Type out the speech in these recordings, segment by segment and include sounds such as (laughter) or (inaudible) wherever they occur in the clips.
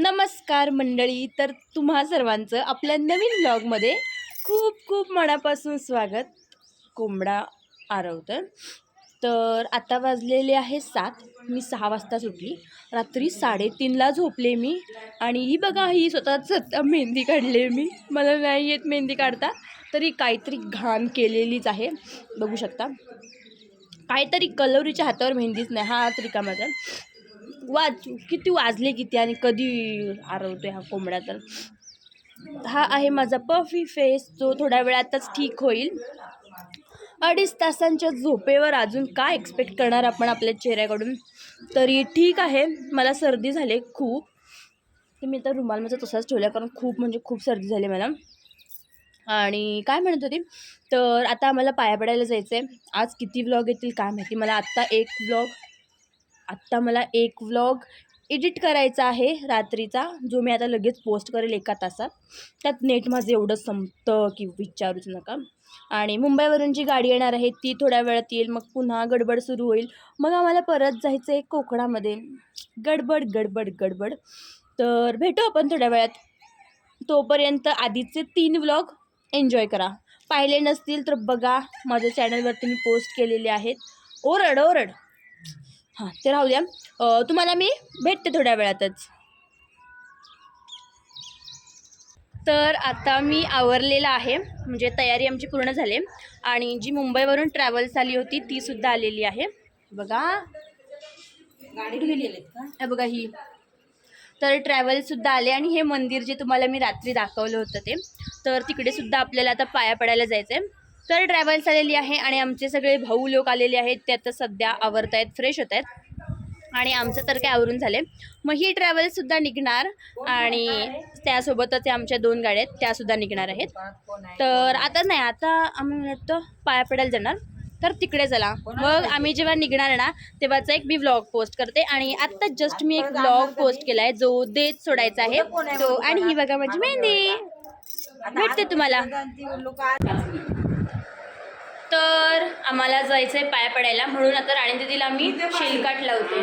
नमस्कार मंडळी तर तुम्हा सर्वांचं आपल्या नवीन ब्लॉगमध्ये खूप खूप मनापासून स्वागत. कोंबडा आरवतर तर आता वाजलेले आहे सात मी सहा वाजता सुटली. रात्री साडेतीनला झोपले मी आणि ही बघा ही स्वतः स्वतः मेहंदी काढली मी. मला नाही येत मेहंदी काढता तरी काहीतरी घाण केलेलीच आहे. बघू शकता. काहीतरी कलवरीच्या हातावर मेहंदीच नाही हा हात वाज किती वाजले किती आणि कधी हरवतो हा कोंबडा तर. हा आहे माझा पफी फेस जो थोड्या वेळातच ठीक होईल. अडीच तासांच्या झोपेवर अजून काय एक्सपेक्ट करणार आपण आपल्या चेहऱ्याकडून? तरी ठीक आहे मला सर्दी झाली खूप. तर मी तर रुमाल माझा तसाच ठेवला कारण खूप म्हणजे खूप सर्दी झाली मला. आणि काय म्हणत होती? तर आता आम्हाला पाया पडायला जायचं आहे आज किती व्लॉग येतील काय माहिती? मला आत्ता एक व्लॉग आत्ता मला एक व्लॉग एडिट करायचा आहे रात्रीचा जो मी आता लगेच पोस्ट करेल एका तासात. त्यात नेट माझं एवढं संपतं की विचारूच नका. आणि मुंबईवरून जी गाडी येणार आहे ती थोड्या वेळात येईल मग पुन्हा गडबड सुरू होईल. मग आम्हाला परत जायचं आहे कोकणामध्ये. गडबड गडबड गडबड. तर भेटू आपण थोड्या वेळात. तोपर्यंत आधीचे तीन व्लॉग एन्जॉय करा. पाहिले नसतील तर बघा माझ्या चॅनलवरती मी पोस्ट केलेले आहेत. ओरड ओरड. हां ते राहू द्या. तुम्हाला मी भेटते थोड्या वेळातच. तर आता मी आवरलेलं आहे. म्हणजे तयारी आमची पूर्ण झाली. आणि जी मुंबईवरून ट्रॅव्हल्स आली होती ती सुद्धा आलेली आहे. बघा. गाडी गेलेली का? बघा ही. तर ट्रॅव्हलसुद्धा आले आणि हे मंदिर जे तुम्हाला मी रात्री दाखवलं होतं ते तर तिकडे सुद्धा आपल्याला आता पाया पडायला जायचं आहे तर ट्रॅव्हल्स आलेली आहे आणि आमचे सगळे भाऊ लोक आलेले आहेत. ते आता सध्या आवरत आहेत फ्रेश होत आहेत आणि आमचं तर काय आवरून झाले मग ही ट्रॅव्हल्ससुद्धा निघणार आणि त्यासोबतच आमच्या दोन गाड्या आहेत त्यासुद्धा निघणार आहेत. तर आता नाही आता आम्ही वाटतं पाया पडायला जाणार. तर तिकडे चला. मग आम्ही जेव्हा निघणार ना तेव्हाचा एक मी व्लॉग पोस्ट करते. आणि आत्ता जस्ट मी एक व्लॉग पोस्ट केला आहे जो देत सोडायचा आहे. तो आणि ही बघा माझी मेहंदी. भेटते तुम्हाला. तर आम्हाला जायचं आहे पाया पडायला. म्हणून आता राणी दिदीला मी शेलकाट लावते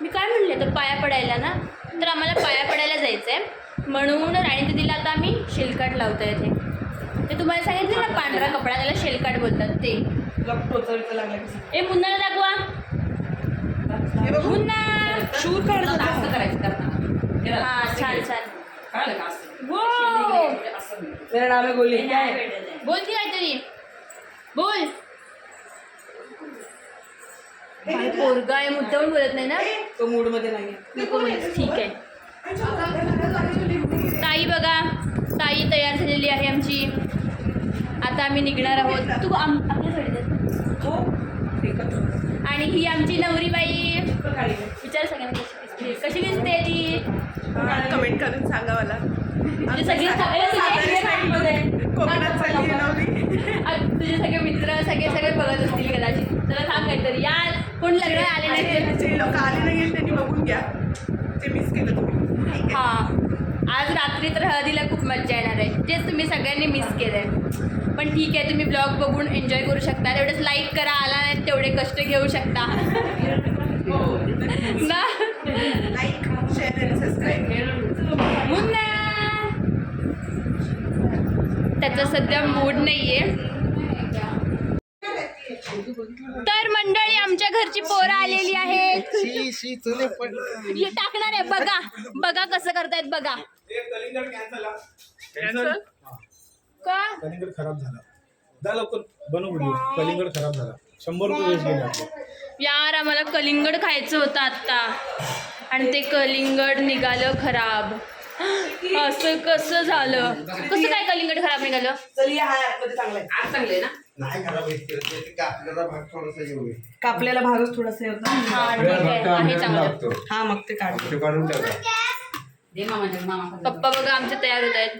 मी काय म्हणले तर पाया पडायला ना? तर आम्हाला पाया पडायला जायचं आहे म्हणून राणी दिदीला आता आम्ही शेलकाट लावतो इथे. ते तुम्हाला सांगितलं ना पांढरा कपडा त्याला शेलकाट बोलतात ते. ए मुन्नाला दाखवा. मुन्ना शूर काढ हा छान छान. मेरा नाम है गोली. क्या है बोल की काहीतरी बोल. काय पोरगा आहे मुद्दाम बोलत नाही ना? तो मूडमध्ये नाही नको बोलत ठीक आहे. ताई बघा ताई तयार झालेली आहे आमची. आता आम्ही निघणार आहोत. तू आम हो. आणि ही आमची नवरीबाई विचार सगळ्यांना कशी दिसते. कशी दिसते ती? कमेंट करून सांगा मला. तुझे सगळे तुझे सगळे मित्र सगळे सगळे बघत असतील कदाचित. त्याला सांग काहीतरी. यार कोण लग्न आले नाही जे लोक आले नाहीये त्यांनी बघून घ्या. ते मिस केलं तुम्ही. हा. आज रात्री तर हळदीला खूप मजा येणार आहे. तेच तुम्ही सगळ्यांनी मिस केलं आहे पण ठीक आहे तुम्ही ब्लॉग बघून एन्जॉय करू शकता. तेवढंच लाईक करा आला नाही तेवढे कष्ट घेऊ शकता. (laughs) ना? लाईक शेअर सबस्क्राईब मुन्ना त्याचा सध्या मूड नाहीये. तर मंडळी आमच्या घरची पोरं आलेली आहेत. शी शी तुले पण हे टाकणार आहे. बघा बघा कसं करतायत बघा. का? कलिंगड खराब झाला. जा लवकर बनव व्हिडिओ कलिंगड खराब झाला. शंभर रुपये वेस्ट गेले आपले. यार आम्हाला कलिंगड खायचं होतं आत्ता. आणि ते कलिंगड निघालं खराब. असं कसं झालं? कसं काय कलिंगड खराब निघालं? चल या हाय आतमध्ये चांगला आहे. आज चांगले ना? नाही खराब भाग थोडासा हे कापलेला भागच थोडासा होता हा ठीक आहे आहे चांगलं. हा मग ते काढ ते काढून टाका. पप्पा बघा आमचे तयार होत आहेत.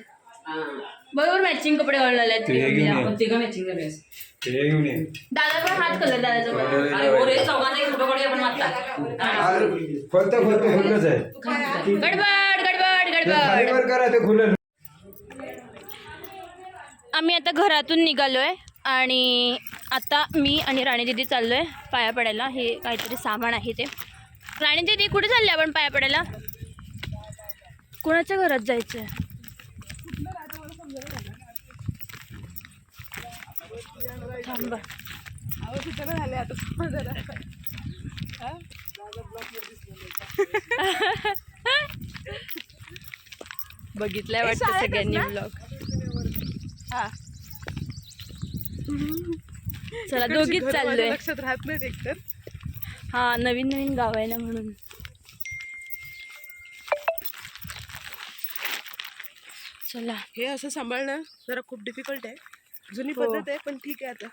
बरोबर मॅचिंग कपडे घालून आले ते हे घेऊन आहेत ये. ते घेऊन ये. दादा. पण हाच कलर दादाचा पण. खुलच आहे. आम्ही आता घरातून निघालो आहे आणि आता मी आणि राणी दिदी चाललो आहे पाया पडायला. हे काहीतरी सामान आहे ते. राणी दिदी कुठे चालले आपण पाया पडायला? कोणाच्या घरात जायचंय? थांबा अहो तिथं झाले आता जरा हा? बघितलाय वाटतं सगळ्यांनी? ब्लॉग हा. चला दोघीच चाललोय. लक्षात राहत नाहीत एकतर. हा नवीन नवीन गाव आहे ना म्हणून. चला. हे असं सांभाळणं जरा खूप डिफिकल्ट आहे. जुनी हो. पद्धत आहे पण ठीक आहे आता.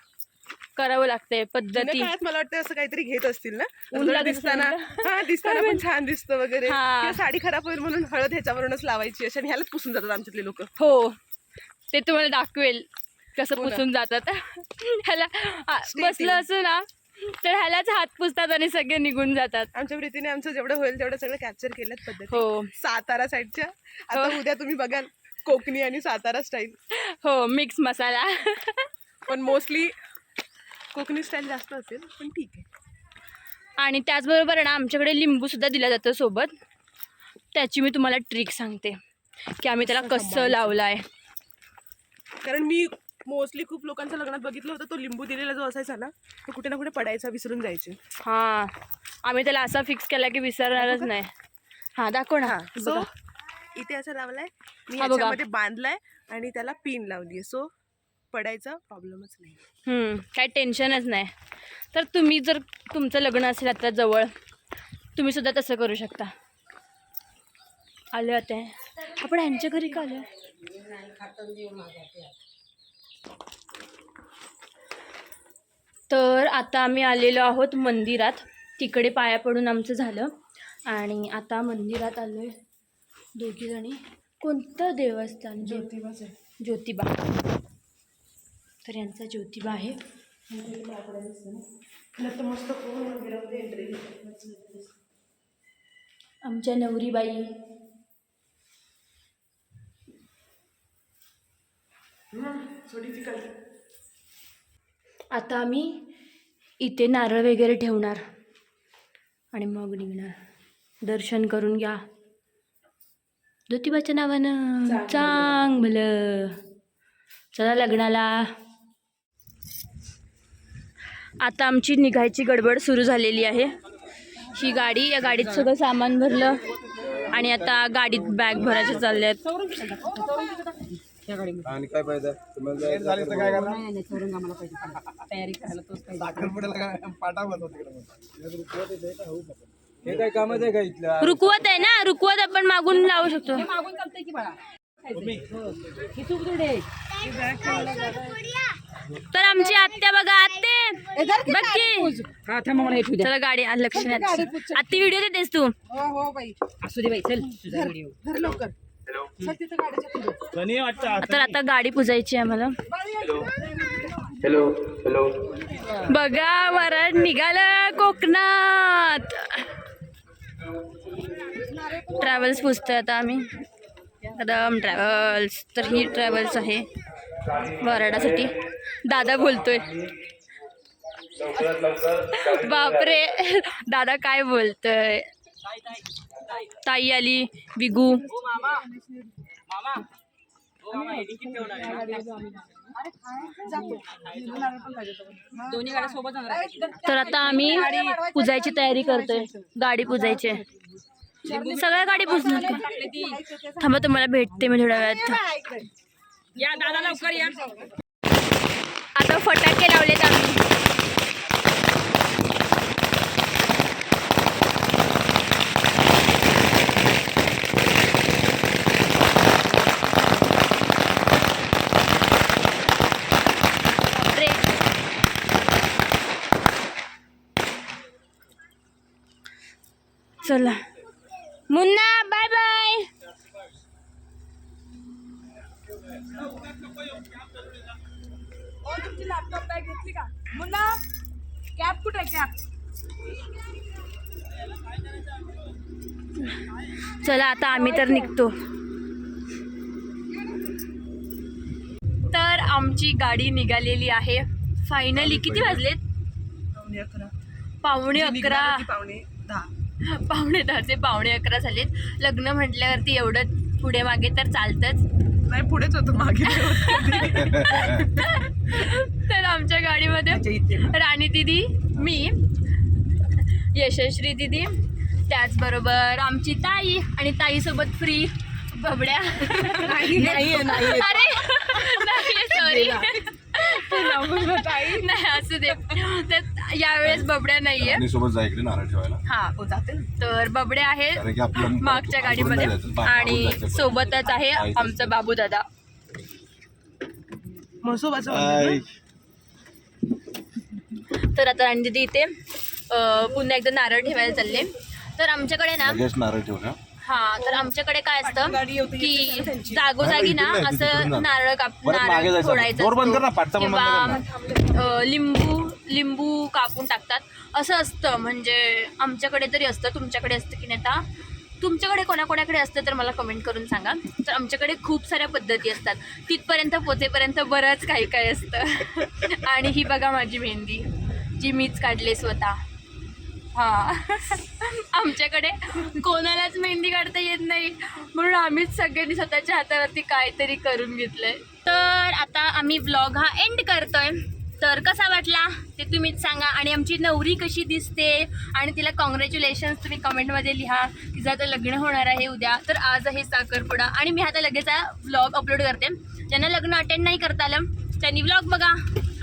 करावं लागतंय जुन्या पद्धती काळात मला वाटतं असं काहीतरी घेत असतील ना? ऊन थोडं लागत दिसताना. असेल हा दिसताना पण (laughs) छान दिसतं वगैरे. हा. किंवा साडी खराब होईल म्हणून हळद ह्याच्यावरूनच लावायची अशा आणि ह्यालाच पुसून जातात आमच्यातले लोक. हो. ते तुम्हाला दाखवेल कसं हो ना. पुसून जातात. ह्याला आ, Stay बसलं tuned. असं ना तर ह्यालाच हात पुसतात आणि सगळे निघून जातात. आमच्या प्रीतीने आमचं जेवढं होईल तेवढं सगळं कॅप्चर पद्धती हो. सातारा साईडच्या आता उद्या तुम्ही बघाल कोकणी आणि सातारा स्टाईल हो मिक्स मसाला. पण मोस्टली कोकणी स्टाईल जास्त असेल पण ठीक आहे. आणि त्याचबरोबर ना आमच्याकडे लिंबू सुद्धा दिलं जातं सोबत. त्याची मी तुम्हाला ट्रिक सांगते की आम्ही त्याला कसं. लावलं आहे कारण मी मोस्टली खूप लोकांच्या लग्नात बघितलं होतं तो लिंबू दिलेला जो असायचा ना तो कुठे ना कुठे पडायचा विसरून जायचे. हां आम्ही त्याला असा फिक्स केला की विसरणारच नाही. हां दाखव ना. सो. इथे असं लावलाय मी बांधलाय आणि त्याला पिन लावली सो पडायचा? प्रॉब्लेमच नाही. काय टेन्शनच नाही. तर तुम्ही जर तुमचं लग्न असेल आता जवळ तुम्ही सुद्धा तसं करू शकता. आले होते आपण ह्यांच्या घरी का आलो तर आता आम्ही आलेलो आहोत मंदिरात. तिकडे पाया पडून आमचं झालं. आणि आता मंदिरात आलो आहे दोघीजणी. कोणतं देवस्थान? ज्योतिबाच ज्योतिबा. तर यांचा ज्योतिबा आहे. आमच्या नवरीबाई. आता आम्ही इथे नारळ वगैरे ठेवणार आणि मग निघणार. दर्शन करून घ्या. ज्योतिबाच्या नावानं चांगलं. चला लग्नाला. आता आमची निघायची गडबड सुरू झालेली आहे. ही गाडी या गाडीत सगळं सामान भरलं आणि आता गाडीत बॅग भरायचे चालले आहेत. आणि काय पाहिजे तुम्हाला झाले तर काय करणार साखरपुड्याला काय पाटा बसवत तिकडे हे काय कामाचं आहे का इथलं? रुकवत आहे ना रुकवत आपण मागून लावू शकतो. तर आमची आत्या बघा आत्ते बघ की. चला गाडी आ, लक्ष नाही. आत्ती व्हिडिओ देतेस तू? हो हो बाई. असू दे बाई चल. तुझा व्हिडिओ धर लवकर. चल तिथं गाडीच्या पुढे. गणी वाटतं तर आता गाडी पुजायची आहे मला हॅलो हॅलो बघा वरण निघालं कोकणात. ट्रॅव्हल्स पुजतोय आता आम्ही. कदम ट्रॅव्हल्स तर ही ट्रॅव्हल्स आहे. वराडासाठी दादा बोलतोय. बापरे दादा काय बोलतोय? ताई आली विगू. तर आता आम्ही पुजायची तयारी करतोय. गाडी पुजायची सगळ्या गाडी पुजणार थांबा तुम्हाला भेटते मी थोड्या वेळात. या दादा लवकर या. आता फटाके लावलेत आम्ही बापरे. चला मुन्ना बाय बाय तुमची लॅपटॉप बॅग घेतली का? मुन्ना कॅप कुठे आहे कॅप चला आता आम्ही तर निघतो. तर आमची गाडी निघालेली आहे. फायनली किती वाजलेत? पावणे अकरा. पावणे अकरा. पावणे दहा. पावणे दहाचे पावणे अकरा झालेत. लग्न म्हटल्यावरती एवढं पुढे मागे तर चालतंच. नाही पुढेच होतो मागे. (laughs) तर आमच्या गाडीमध्ये राणी दिदी मी यशस्वी दिदी त्याचबरोबर आमची ताई आणि ताईसोबत फ्री बबड्या. अरे नाही सॉरी (laughs) नाही असू दे. तर यावेळेस बबड्या नाहीये आणि सोबत जा इकडे नारळ ठेवायला हा हो, जाते. तर बबडे आहे कारण की आपलं मागच्या गाडीमध्ये आणि सोबतच आहे आमचा बाबू दादा म्हसोबाचं मंदिर ना? तर आता राणी दिदी इथे अं, पुन्हा एकदा नारळ ठेवायला चालले तर आमच्याकडे ना लगेच नारळ ठेवूया हा तर आमच्याकडे काय असतं की त्यांची. जागोजागी ना तिकडून असं. नारळ काप परत मागे नारळ जायचं. फोडायचं दोर बंद कर ना, असतो. पाटचा पण बंद किंवा अं, लिंबू लिंबू कापून टाकतात. असं असतं. म्हणजे आमच्याकडे तरी असतं. तुमच्याकडे असतं की नाही आता? तुमच्याकडे कोणाकोणाकडे असतं तर मला कमेंट करून सांगा. तर आमच्याकडे खूप साऱ्या पद्धती असतात. तिथपर्यंत पोचेपर्यंत बरंच काही काही असतं. (laughs) आणि ही बघा माझी मेहंदी जी मीच काढली स्वतः. हा. (laughs) आमच्याकडे कोणालाच मेहंदी काढता येत नाही. म्हणून आम्हीच सगळ्यांनी स्वतःच्या हातावरती काहीतरी करून घेतलंय. तर आता आम्ही व्लॉग हा एंड करतोय. तर कसा वाटला? ते तुम्हीच सांगा. आणि आमची नवरी कशी दिसते? आणि तिला कॉंग्रॅच्युलेशन्स तुम्ही कमेंटमध्ये लिहा तिचं आता लग्न होणार आहे उद्या तर आज आहे साखरपुडा. आणि मी आता लगेच हा व्लॉग अपलोड करते. ज्यांना लग्न अटेंड नाही करता आलं त्यांनी व्लॉग बघा.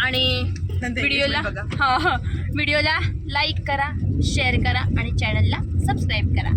आणि व्हिडिओला. हा हा. व्हिडिओला लाईक करा शेअर करा आणि चॅनलला सबस्क्राईब करा.